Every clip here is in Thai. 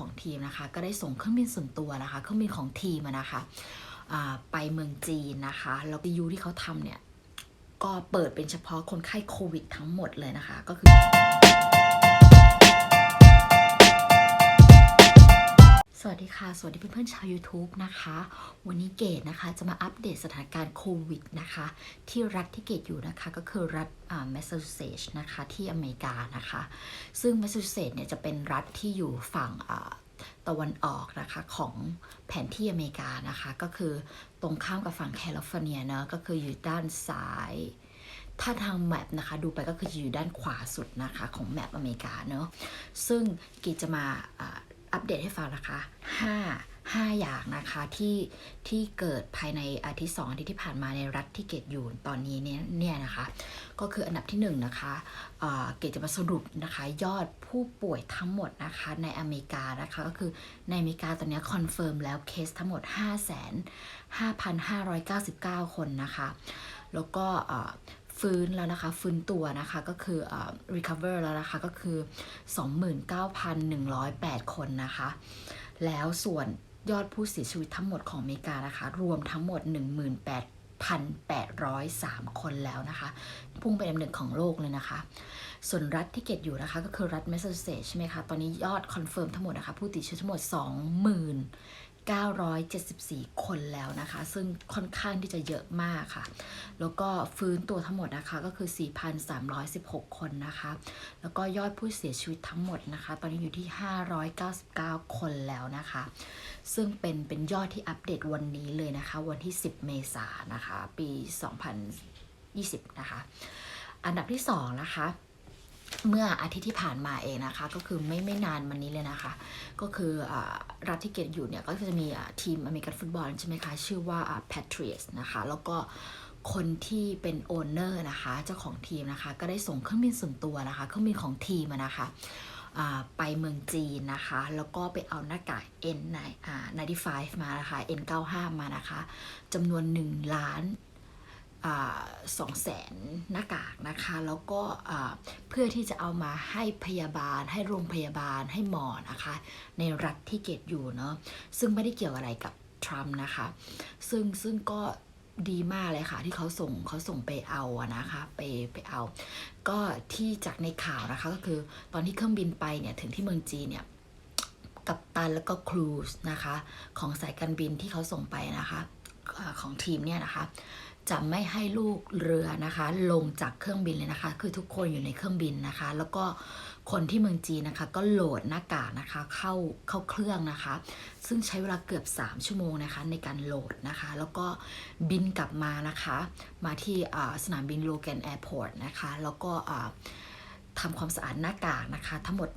ของทีมนะคะก็ได้ส่งเครื่องบินส่วนตัวนะคะเครื่องบินของทีมนะคะไปเมืองจีนนะคะแล้วยูที่เขาทำเนี่ยก็เปิดเป็นเฉพาะคนไข้โควิดทั้งหมดเลยนะคะก็คือ สวัสดีค่ะ สวัสดีเพื่อนๆชาว YouTube นะคะ วันนี้เกดนะคะจะมาอัปเดตสถานการณ์โควิดนะคะ ที่รัฐที่เกดอยู่นะคะก็คือรัฐแมสซาชูเซตส์นะคะที่อเมริกานะคะ ซึ่งแมสซาชูเซตส์เนี่ยจะเป็นรัฐที่อยู่ฝั่งตะวันออกนะคะของแผนที่อเมริกานะคะ ก็คือตรงข้ามกับฝั่งแคลิฟอร์เนียเนอะก็คืออยู่ด้านซ้ายถ้าทางแมปนะคะดูไปก็คืออยู่ด้านขวาสุดนะคะของแมปอเมริกาเนอะซึ่งกีจะมา อัปเดตให้ฟังนะคะ 5 5 อย่างนะคะที่ที่เกิดภายในอาทิตย์สองอาทิตย์ที่ผ่านมาในรัฐที่เกตอยู่ตอนนี้เนี่ยเนี่ยนะคะ ก็คืออันดับที่1นงนะคะเกตจะมาสรุปนะคะยอดผู้ป่วยทั้งหมดนะคะในอเมริกานะคะก็คือในอเมริกาตอนนี้คอนเฟิร์มแล้วเคสทั้งหมด 5 5 5 9 9 คนนะคะ แล้วก็ ฟื้นแล้วนะคะ ฟื้นตัวนะคะก็คืออ่า recover แล้วนะคะก็คือ 29,108 คนนะคะ แล้วส่วนยอดผู้เสียชีวิตทั้งหมดของอเมริกานะคะ รวมทั้งหมด 18,803 คนแล้วนะคะ พุ่งเป็นอันดับหนึ่งของโลกเลยนะคะ ส่วนรัฐที่เกตอยู่นะคะ ก็คือรัฐแมสซาชูเซตส์ใช่ไหมคะ ตอนนี้ยอดคอนเฟิร์มทั้งหมดนะคะ ผู้ติดเชื้อทั้งหมด 974 คนแล้วนะคะ ซึ่งค่อนข้างที่จะเยอะมากค่ะ แล้วก็ฟื้นตัวทั้งหมดนะคะก็คือ 4,316 คนนะคะ แล้วก็ยอดผู้เสียชีวิตทั้งหมดนะคะ ตอนนี้อยู่ที่ 599 คนแล้วนะคะ ซึ่งเป็นเป็นยอดที่อัปเดตวันนี้เลยนะคะ วันที่ 10 เมษายนนะคะ ปี 2020 นะคะ อันดับที่ 2 นะคะ เมื่ออาทิตย์ที่ผ่านมาเองนะคะ ก็คือไม่ไม่นานมานี้เลยนะคะ ก็คืออรัฐที่เกตอยู่เนี่ยก็จะมีทีมอเมริกันฟุตบอลใช่ไหมคะ ชื่อว่า Patriots นะคะ แล้วก็คนที่เป็นโอนเนอร์นะคะ เจ้าของทีมนะคะ ก็ได้ส่งเครื่องบินส่วนตัวนะคะ เครื่องบินของทีมนะคะไปเมืองจีนนะคะ แล้วก็ไปเอาหน้ากาก N95 มานะคะ N95 มานะคะจำนวน 1 ล้าน สองแสนหน้ากากนะคะ แล้วก็เพื่อที่จะเอามาให้พยาบาล ให้โรงพยาบาลให้หมอนะคะ ในรัฐที่เกตอยู่เนาะซึ่งไม่ได้เกี่ยวอะไรกับทรัมป์นะคะ ซึ่งซึ่งก็ดีมากเลยค่ะ ที่เขาส่งเขาส่งไปเอาอะนะคะไปไปเอา ก็ที่จากในข่าวนะคะ ก็คือตอนที่เครื่องบินไปเนี่ยถึงที่เมืองจีนเนี่ยกัปตันแล้วก็ครูสนะคะ ของสายการบินที่เขาส่งไปนะคะ ของทีมเนี่ยนะคะ จะไม่ให้ลูกเรือนะคะ ลงจากเครื่องบินเลยนะคะ คือทุกคนอยู่ในเครื่องบินนะคะ แล้วก็คนที่เมืองจีนนะคะ ก็โหลดหน้ากากนะคะเข้าเข้าเครื่องนะคะ ซึ่งใช้เวลาเกือบ 3 ชั่วโมงนะคะ ในการโหลดนะคะ แล้วก็บินกลับมานะคะ มาที่สนามบินโลแกนแอร์พอร์ตนะคะ แล้วก็ทำความสะอาดหน้ากากนะคะ ทั้งหมด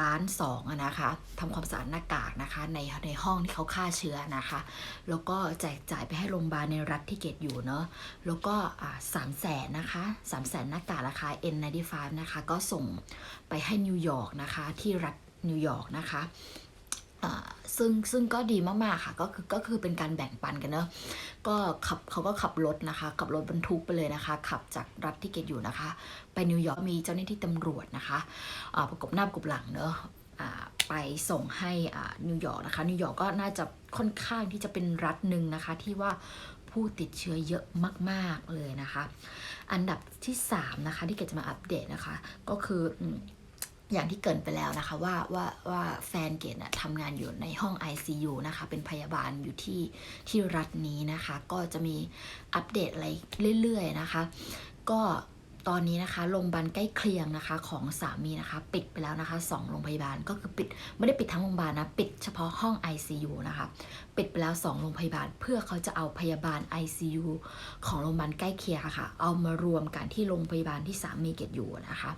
ล้านสองนะคะทำความสะอาดหน้ากากนะคะในในห้องที่เขาฆ่าเชื้อนะคะ แล้วก็แจกจ่ายไปให้โรงพยาบาลในรัฐที่เกตอยู่เนาะแล้วก็สามแสนนะคะสามแสนหน้ากากราคา N95 นะคะ ก็ส่งไปให้นิวยอร์กนะคะที่รัฐนิวยอร์กนะคะ ซึ่งซึ่งก็ดีมากๆค่ะก็คือก็คือเป็นการแบ่งปันกันเนอะก็ขับเขาก็ขับรถนะคะขับรถบรรทุกไปเลยนะคะ ขับจากรัฐที่เกตอยู่นะคะ ไปนิวยอร์กมีเจ้าหน้าที่ตำรวจนะคะประกบหน้าประกบหลังเนอะอ่าไปส่งให้นิวยอร์กนะคะนิวยอร์กก็น่าจะค่อนข้างที่จะเป็นรัฐหนึ่งนะคะที่ว่าผู้ติดเชื้อเยอะมาก ๆ เลยนะคะ อันดับที่ 3 นะคะ ที่เกดจะมาอัปเดตนะคะ ก็คือ อย่างที่เกินไปแล้วนะคะว่าว่าว่าแฟนเกดนะทำงานอยู่ในห้อง ICU นะคะ เป็นพยาบาลอยู่ที่ที่รัฐนี้นะคะ ก็จะมีอัปเดตอะไรเรื่อยๆนะคะ ก็ตอนนี้นะคะโรงพยาบาลใกล้เคียงนะคะของสามีนะคะ ปิดไปแล้วนะคะสองโรงพยาบาลก็คือปิดไม่ได้ปิดทั้งโรงพยาบาลนะปิดเฉพาะห้อง ICU นะคะปิดไปแล้ว2โรงพยาบาล เพื่อเขาจะเอาพยาบาล ICU ของโรงพยาบาลใกล้เคียงะค่ะ เอามารวมกันที่โรงพยาบาลที่สามีเกตอยู่นะคะ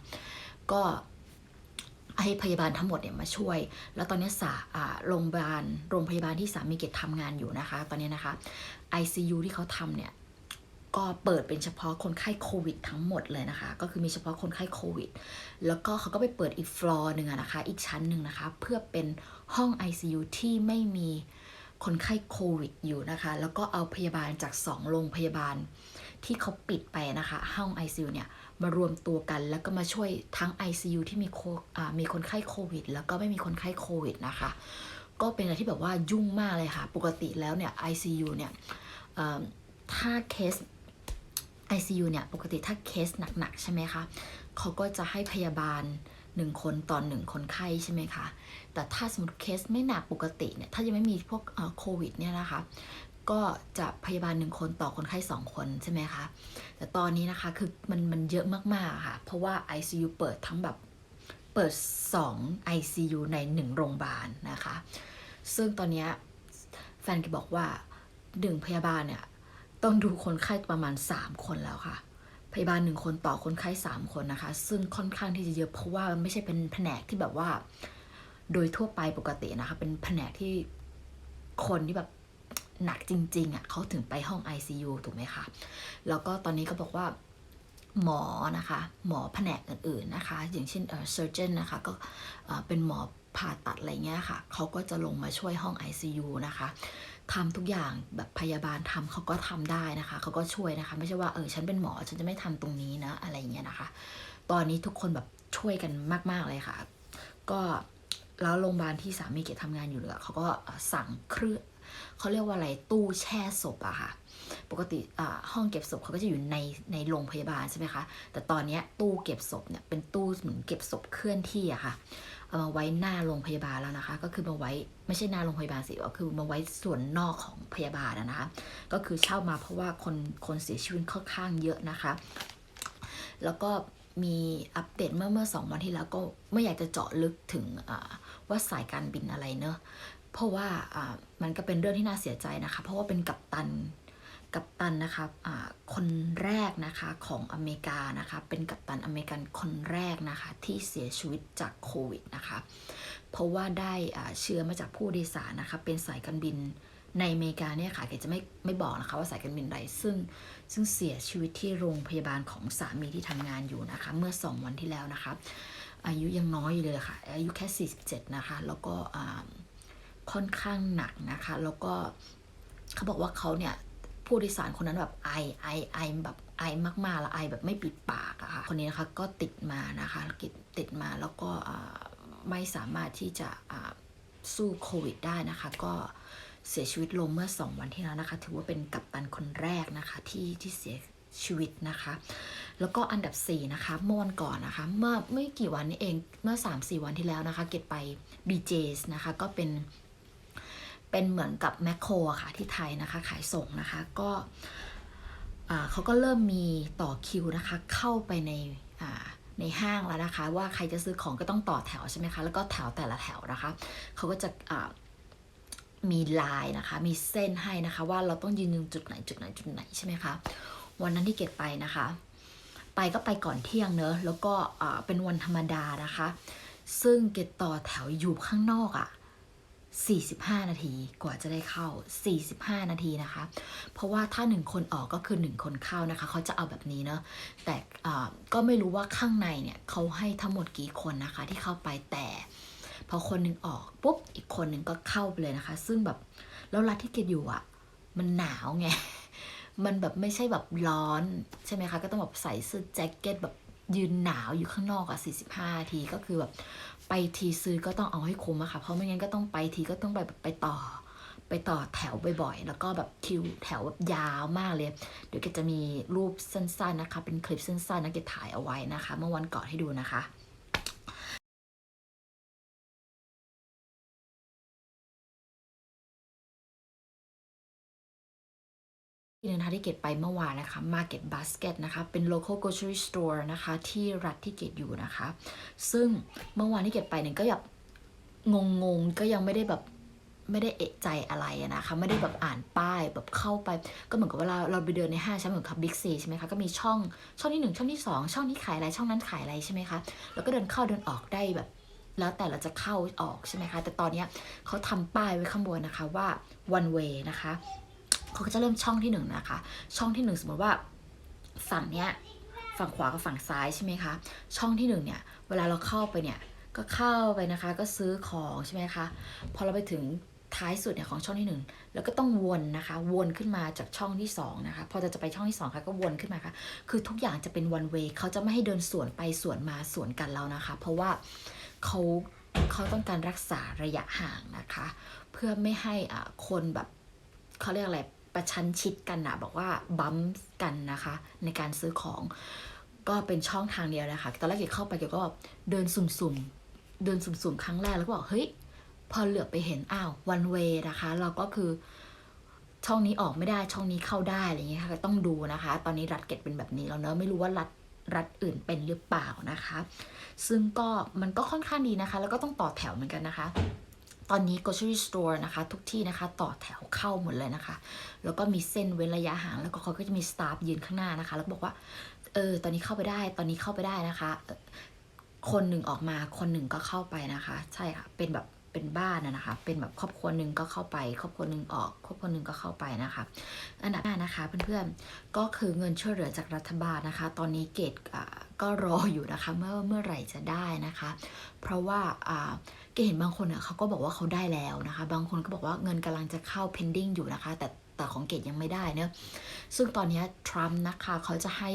ก็ ให้พยาบาลทั้งหมดเนี่ยมาช่วย แล้วตอนนี้สาโรงพยาบาลโรงพยาบาลที่สามีเกตทำงานอยู่นะคะ ตอนนี้นะคะ ICU ที่เขาทำเนี่ยก็เปิดเป็นเฉพาะคนไข้โควิดทั้งหมดเลยนะคะ ก็คือมีเฉพาะคนไข้โควิด แล้วก็เขาก็ไปเปิดอีกฟลอร์หนึ่งนะคะ อีกชั้นหนึ่งนะคะ เพื่อเป็นห้อง ICU ที่ไม่มีคนไข้โควิดอยู่นะคะ แล้วก็เอาพยาบาลจากสองโรงพยาบาลที่เขาปิดไปนะคะ ห้อง ICU เนี่ย มารวมตัวกัน แล้วก็มาช่วยทั้ง ICU ที่มีโคมีคนไข้โควิด แล้วก็ไม่มีคนไข้โควิดนะคะ ก็เป็นอะไรที่แบบว่ายุ่งมากเลยค่ะ ปกติแล้วเนี่ย ICU เนี่ยถ้าเคส ICU เนี่ยปกติถ้าเคสหนักๆใช่ไหมคะเขาก็จะให้พยาบาลหนึ่งคนต่อหนึ่งคนไข้ใช่ไหมคะ แต่ถ้าสมมติเคสไม่หนักปกติเนี่ย ถ้ายังไม่มีพวกโควิดเนี่ยนะคะ ก็จะพยาบาลหนึ่งคนต่อคนไข้สองคนใช่ไหมคะ แต่ตอนนี้นะคะคือมันมันเยอะมากๆค่ะ เพราะว่า ICU เปิดทั้งแบบเปิด 2 ICU ใน 1 โรงพยาบาลนะคะ ซึ่งตอนนี้แฟนก็บอกว่าหนึ่งพยาบาลเนี่ยต้องดูคนไข้ประมาณ 3 คนแล้วค่ะ พยาบาลหนึ่งคนต่อคนไข้ 3 คนนะคะ ซึ่งค่อนข้างที่จะเยอะเพราะว่าไม่ใช่เป็นแผนกที่แบบว่า โดยทั่วไปปกตินะคะ เป็นแผนกที่คนที่แบบ หนักจริงๆอะเขาถึงไปห้อง ICU ถูกไหมคะ แล้วก็ตอนนี้ก็บอกว่าหมอนะคะ หมอแผนกอื่นๆนะคะ อย่างเช่นเออ surgeon นะคะ ก็เป็นหมอผ่าตัดอะไรเงี้ยค่ะ เขาก็จะลงมาช่วยห้อง ICU นะคะทำทุกอย่างแบบพยาบาลทำเขาก็ทำได้นะคะ เขาก็ช่วยนะคะ ไม่ใช่ว่าเออฉันเป็นหมอฉันจะไม่ทำตรงนี้นะอะไรเงี้ยนะคะ ตอนนี้ทุกคนแบบช่วยกันมาก ๆเลยค่ะ ก็แล้วโรงพยาบาลที่สามีเกดทำงานอยู่เลยเขาก็สั่งเครื่อง เขาเรียกว่าอะไรตู้แช่ศพอะค่ะ ปกติห้องเก็บศพเขาก็จะอยู่ในในโรงพยาบาลใช่ไหมคะ แต่ตอนนี้ตู้เก็บศพเนี่ยเป็นตู้เหมือนเก็บศพเคลื่อนที่อะค่ะ เอามาไว้หน้าโรงพยาบาลแล้วนะคะ ก็คือมาไว้ไม่ใช่หน้าโรงพยาบาลสิก็คือมาไว้ส่วนนอกของพยาบาลนะคะ ก็คือเช่ามาเพราะว่าคนคนเสียชีวิตค่อนข้างเยอะนะคะ แล้วก็มีอัปเดตเมื่อเมื่อสองวันที่แล้วก็ไม่อยากจะเจาะลึกถึงว่าสายการบินอะไรเนอะ เพราะว่ามันก็เป็นเรื่องที่น่าเสียใจนะคะ เพราะว่าเป็นกัปตันกัปตันนะคะอ่าคนแรกนะคะของอเมริกานะคะ เป็นกัปตันอเมริกันคนแรกนะคะที่เสียชีวิตจากโควิดนะคะ เพราะว่าได้เชื้อมาจากผู้โดยสารนะคะ เป็นสายการบินในอเมริกาเนี่ยค่ะเกจะไม่ไม่บอกนะคะว่าสายการบินใดซึ่งซึ่งเสียชีวิตที่โรงพยาบาลของสามีที่ทำงานอยู่นะคะ เมื่อ 2 วันที่แล้วนะคะ อายุยังน้อยอยู่เลยค่ะ อายุแค่ 47 นะคะ แล้วก็อ่า ค่อนข้างหนักนะคะ แล้วก็เขาบอกว่าเขาเนี่ยผู้โดยสารคนนั้นแบบไอไอไอแบบไอมากๆแล้วไอแบบไม่ปิดปากอะค่ะคนนี้นะคะก็ติดมานะคะติดติดมาแล้วก็ไม่สามารถที่จะสู้โควิดได้นะคะ ก็เสียชีวิตลงเมื่อ 2 วันที่แล้วนะคะ ถือว่าเป็นกัปตันคนแรกนะคะที่ที่เสียชีวิตนะคะ แล้วก็อันดับ 4 นะคะเมื่อวันก่อนนะคะ เมื่อไม่กี่วันนี้เองเมื่อ 3-4 วันที่แล้วนะคะ เก็บไป BJ's นะคะก็เป็น เป็นเหมือนกับแมคโครค่ะที่ไทยนะคะขายส่งนะคะก็เขาก็เริ่มมีต่อคิวนะคะเข้าไปในในห้างแล้วนะคะ ว่าใครจะซื้อของก็ต้องต่อแถวใช่ไหมคะแล้วก็แถวแต่ละแถวนะคะเขาก็จะมีลายนะคะมีเส้นให้นะคะ ว่าเราต้องยืนยู่จุดไหนจุดไหนจุดไหนใช่ไหมคะวันนั้นที่เกดไปนะคะ ไปก็ไปก่อนเที่ยงเนอะแล้วก็เป็นวันธรรมดานะคะ ซึ่งเกดต่อแถวอยู่ข้างนอกอะ่ะ 45 นาทีกว่าจะได้เข้า 45 นาทีนะคะ เพราะว่าถ้าหนึ่งคนออกก็คือหนึ่งคนเข้านะคะ เขาจะเอาแบบนี้เนอะแต่ก็ไม่รู้ว่าข้างในเนี่ยเขาให้ทั้งหมดกี่คนนะคะที่เข้าไปแต่พอคนหนึ่งออกปุ๊บอีกคนหนึ่งก็เข้าไปเลยนะคะ ซึ่งแบบแล้วรัฐที่เกดอยู่อะ่ะ มันหนาวไงมันแบบไม่ใช่แบบร้อนใช่ไหมคะ ก็ต้องแบบใส่เสื้อแจ็คเก็ตแบบยืนหนาวอยู่ข้างนอกอะ45 นาทีก็คือแบบ ไปทีซื้อก็ต้องเอาให้คุ้มอะค่ะ เพราะไม่งั้นก็ต้องไปทีก็ต้องไปแบบไปต่อ ไปต่อแถวบ่อยๆ แล้วก็แบบคิวแถวแบบยาวมากเลย เดี๋ยวเกดจะมีรูปสั้นๆนะคะ เป็นคลิปสั้นๆนะเกดถ่ายเอาไว้นะคะ เมื่อวันก่อนให้ดูนะคะ ที่เกดไปเมื่อวานนะคะ Market Basket นะคะ เป็น local grocery store นะคะ ที่รัฐที่เกดอยู่นะคะ ซึ่งเมื่อวานที่เกดไปเนี่ยก็แบบงงๆ ก็ยังไม่ได้แบบไม่ได้เอะใจอะไรนะคะ ไม่ได้แบบอ่านป้ายแบบเข้าไป ก็เหมือนกับเวลาเราไปเดินในห้างใช่ไหมเหมือนกับบิ๊กซีใช่ไหมคะก็มีช่องช่องที่หนึ่งช่องที่สองช่องนี้ขายอะไรช่องนั้นขายอะไรใช่ไหมคะแล้วก็เดินเข้าเดินออกได้แบบ แล้วแต่เราจะเข้าออกใช่ไหมคะแต่ตอนนี้เขาทำป้ายไว้ข้างบนนะคะว่า one way นะคะ เขาก็จะเริ่มช่องที่หนึ่งนะคะ ช่องที่หนึ่งสมมติว่าฝั่งเนี้ยฝั่งขวากับฝั่งซ้ายใช่ไหมคะ ช่องที่หนึ่งเนี่ยเวลาเราเข้าไปเนี่ยก็เข้าไปนะคะ ก็ซื้อของใช่ไหมคะพอเราไปถึงท้ายสุดเนี่ยของช่องที่หนึ่งแล้วก็ต้องวนนะคะ วนขึ้นมาจากช่องที่สองนะคะ พอจะจะไปช่องที่สองค่ะก็วนขึ้นมาค่ะ คือทุกอย่างจะเป็น one way เขาจะไม่ให้เดินสวนไปสวนมาสวนกันแล้วนะคะ เพราะว่าเขาเขาต้องการรักษาระยะห่างนะคะ เพื่อไม่ให้อ่าคนแบบเขาเรียกอะไร ประชันชิดกันนะบอกว่าบัมกันนะคะ ในการซื้อของก็เป็นช่องทางเดียวนะคะตอนแรกเกดเข้าไปเกดก็เดินสุ่มๆ เดินสุ่มๆ ครั้งแรกแล้วก็บอก เฮ้ย พอเหลือบไปเห็น อ้าว วันเวนะคะ เราก็คือช่องนี้ออกไม่ได้ ช่องนี้เข้าได้ อะไรอย่างเงี้ยค่ะ ต้องดูนะคะ ตอนนี้รัฐเกตเป็นแบบนี้แล้วเนอะไม่รู้ว่ารัฐรัฐอื่นเป็นหรือเปล่านะคะ ซึ่งก็มันก็ค่อนข้างดีนะคะ แล้วก็ต้องต่อแถวเหมือนกันนะคะ ตอนนี้ grocery store นะคะ ทุกที่นะคะ ต่อแถวเข้าหมดเลยนะคะ แล้วก็มีเส้นเว้นระยะห่าง แล้วก็เขาก็จะมีสตาฟยืนข้างหน้านะคะ แล้วบอกว่า เออ ตอนนี้เข้าไปได้ ตอนนี้เข้าไปได้นะคะ คนหนึ่งออกมา คนหนึ่งก็เข้าไปนะคะ ใช่ค่ะ เป็นแบบ เป็นบ้านนะคะ เป็นแบบครอบครัวหนึ่งก็เข้าไป ครอบครัวหนึ่งออก ครอบครัวหนึ่งก็เข้าไปนะคะ อันดับหน้านะคะเพื่อนๆ ก็คือเงินช่วยเหลือจากรัฐบาลนะคะ ตอนนี้เกดอ่า ก็รออยู่นะคะเมื่อเมื่อไหร่จะได้นะคะ เพราะว่าอ่าเกดเห็นบางคนอะเขาก็บอกว่าเขาได้แล้วนะคะ บางคนก็บอกว่าเงินกำลังจะเข้า pending อยู่นะคะ แต่แต่ของเกดยังไม่ได้เนอะซึ่งตอนนี้ทรัมป์นะคะเขาจะให้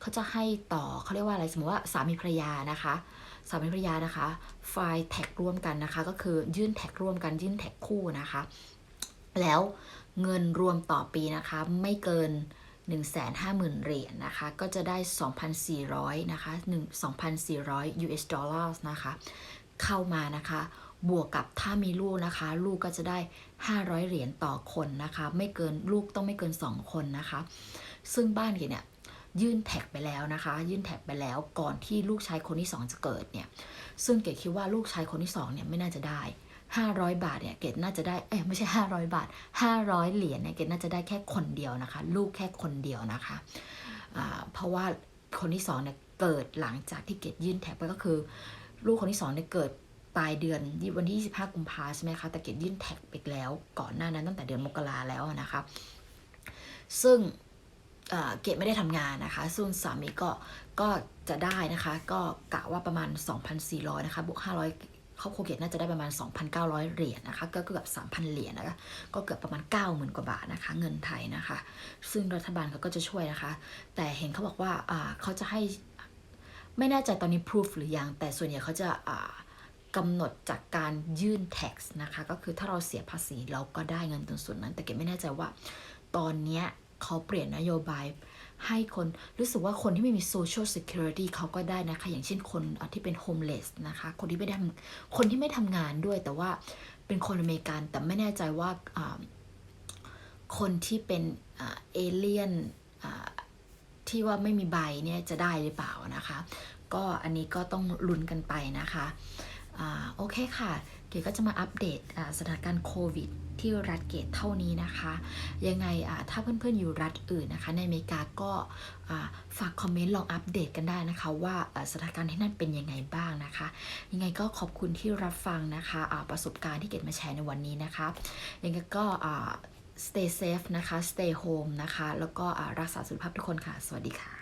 เขาจะให้ต่อเขาเรียกว่าอะไรสมมติว่าสามีภรรยานะคะสามีภรรยานะคะไฟล์แท็กร่วมกันนะคะ ก็คือยื่นแท็กร่วมกันยื่นแท็กคู่นะคะ แล้วเงินรวมต่อปีนะคะ ไม่เกิน 150,000 เหรียญนะคะ ก็จะได้ 2,400 นะคะ1 2,400 US dollars นะคะ เข้ามานะคะ บวกกับถ้ามีลูกนะคะ ลูกก็จะได้ 500 เหรียญต่อคนนะคะ ไม่เกินลูกต้องไม่เกิน 2 คนนะคะ ซึ่งบ้านเกดเนี่ยยื่นแท็กไปแล้วนะคะ ยื่นแท็กไปแล้วก่อนที่ลูกชายคนที่ 2 จะเกิดเนี่ย ซึ่งเกดคิดว่าลูกชายคนที่2เนี่ยไม่น่าจะได้ 500 บาทเนี่ยเกดน่าจะได้เอ้ไม่ใช่ 500 บาท 500 เหรียญเนี่ยเกดน่าจะได้แค่คนเดียวนะคะ ลูกแค่คนเดียวนะคะอ่าเพราะว่าคนที่2เนี่ยเกิดหลังจากที่เกดยื่นแท็กไปก็คือ ลูกคนที่2เนี่ยเกิดปลายเดือนวันที่ 25 กุมภาใช่ไหมคะแต่เกดยื่นแท็กไปแล้วก่อนหน้านั้นตั้งแต่เดือนมกราแล้วนะคะซึ่งเอ่อเกดไม่ได้ทำงานนะคะ ส่วนสามีก็ก็จะได้นะคะ ก็กะว่าประมาณ 2,400 นะคะ บวก 500 ครอบคเกดน่าจะได้ประมาณ 2,900 เหรียญนะคะ ก็เกือบ 3,000 เหรียญนะคะ ก็เกือบประมาณ 90,000 กว่าบาทนะคะ เงินไทยนะคะ ซึ่งรัฐบาลเขาก็จะช่วยนะคะ แต่เห็นเขาบอกว่าเขาจะให้ไม่แน่ใจตอนนี้ proof หรือยัง แต่ส่วนใหญ่เขาจะกำหนดจากการยื่น tax นะคะ ก็คือถ้าเราเสียภาษีเราก็ได้เงินตรงส่วนนั้น แต่เกดไม่แน่ใจว่า ตอนนี้เขาเปลี่ยนนโยบาย ให้คนรู้สึกว่าคนที่ไม่มี social security เขาก็ได้นะคะ อย่างเช่นคนที่เป็น homeless นะคะ คนที่ไม่ได้ทำคนที่ไม่ทำงานด้วย แต่ว่าเป็นคนอเมริกันแต่ไม่แน่ใจว่าอ่าคนที่เป็นเอเลียนที่ว่าไม่มีใบเนี่ยจะได้หรือเปล่านะคะ ก็อันนี้ก็ต้องลุ้นกันไปนะคะอ่าโอเคค่ะ เกดก็จะมาอัปเดตสถานการณ์โควิดที่รัฐเกตเท่านี้นะคะ ยังไงถ้าเพื่อนๆอยู่รัฐอื่นนะคะ ในอเมริกาก็ฝากคอมเมนต์ลองอัปเดตกันได้นะคะ ว่าสถานการณ์ที่นั่นเป็นยังไงบ้างนะคะ ยังไงก็ขอบคุณที่รับฟังนะคะประสบการณ์ที่เกดมาแชร์ในวันนี้นะคะ ยังไงก็ stay safe นะคะ stay home นะคะ แล้วก็รักษาสุขภาพทุกคนค่ะ สวัสดีค่ะ